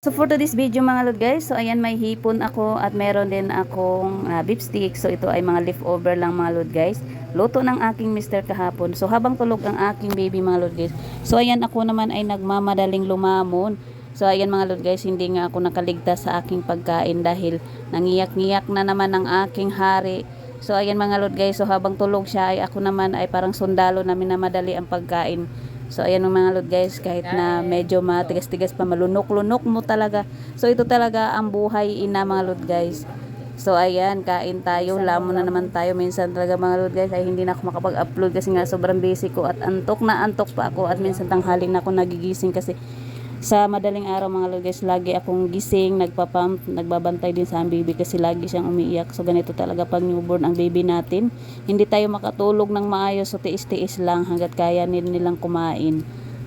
So for today's video mga lord guys, so ayan may hipon ako at meron din akong ah, beef stick. So ito ay mga leftover lang mga lord guys. Luto ng aking mister kahapon. So habang tulog ang aking baby mga lord guys. So ayan ako naman ay nagmamadaling lumamon. So ayan mga lord guys, hindi nga ako nakaligtas sa aking pagkain dahil nangiyak-ngiyak na naman ang aking hari. So ayan mga lord guys, so habang tulog siya ay ako naman ay parang sundalo na minamadali ang pagkain. So ayan mga lord guys, kahit na medyo matigas-tigas pa, malunok-lunok mo talaga. So ito talaga ang buhay ina mga lord guys. So ayan, kain tayo, lamon na naman tayo. Minsan talaga mga lord guys ay hindi na ako makapag-upload kasi nga sobrang busy ko at antok na antok pa ako at minsan tanghali na ako nagigising kasi sa madaling araw mga lord guys, lagi akong gising, nagpapump, nagbabantay din sa ang baby kasi lagi siyang umiiyak. So ganito talaga pag newborn ang baby natin. Hindi tayo makatulog ng maayos so tiis-tiis lang hanggat kaya nil nilang kumain.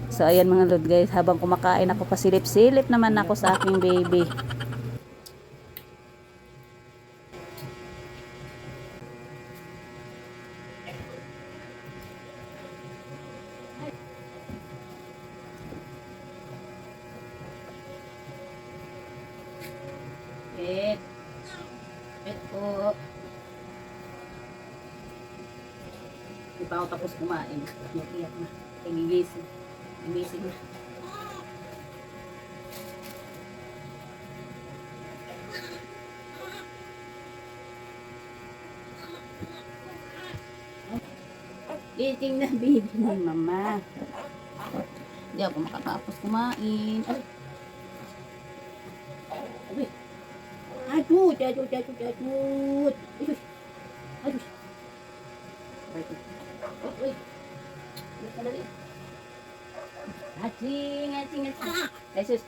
So ayan mga lord guys, habang kumakain ako pasilip-silip naman ako sa aking baby. Pet. Pet po. Hindi pa ako tapos kumain. Iyak na. Nagigising. Nagigising na. Eating na baby ni mama. Hindi ako makatapos kumain. Ay, Chachut, chachut, chachut, chachut. Ay, sus. Ay, sus. Oh, uy. Uy, madali. Aching, aching, aching. Ay, sus.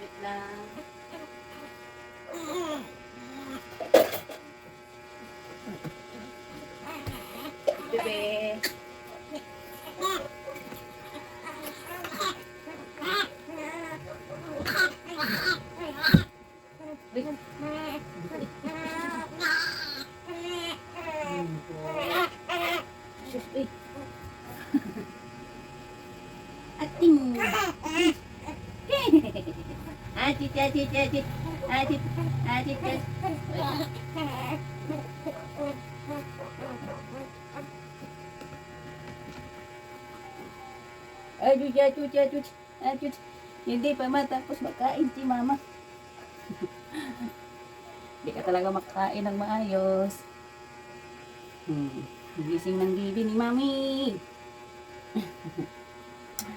Wait lang. Bebe. Ating. Atit, atit, atit. Atit, atit, atit. Aduh, jatuh, jatuh, jatuh. Hindi pa matapos makain si mama. Hindi ka talaga makakain ng maayos. Hmm. Gising ng bibi ni Mami.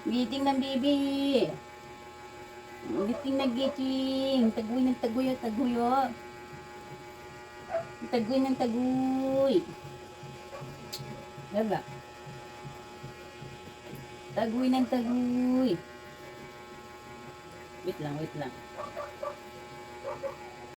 Giting ng bibi. Giting na giting. Taguy ng taguyo, taguyo. Taguy ng taguy. Gala. Taguy ng taguy. Wait lang, wait lang.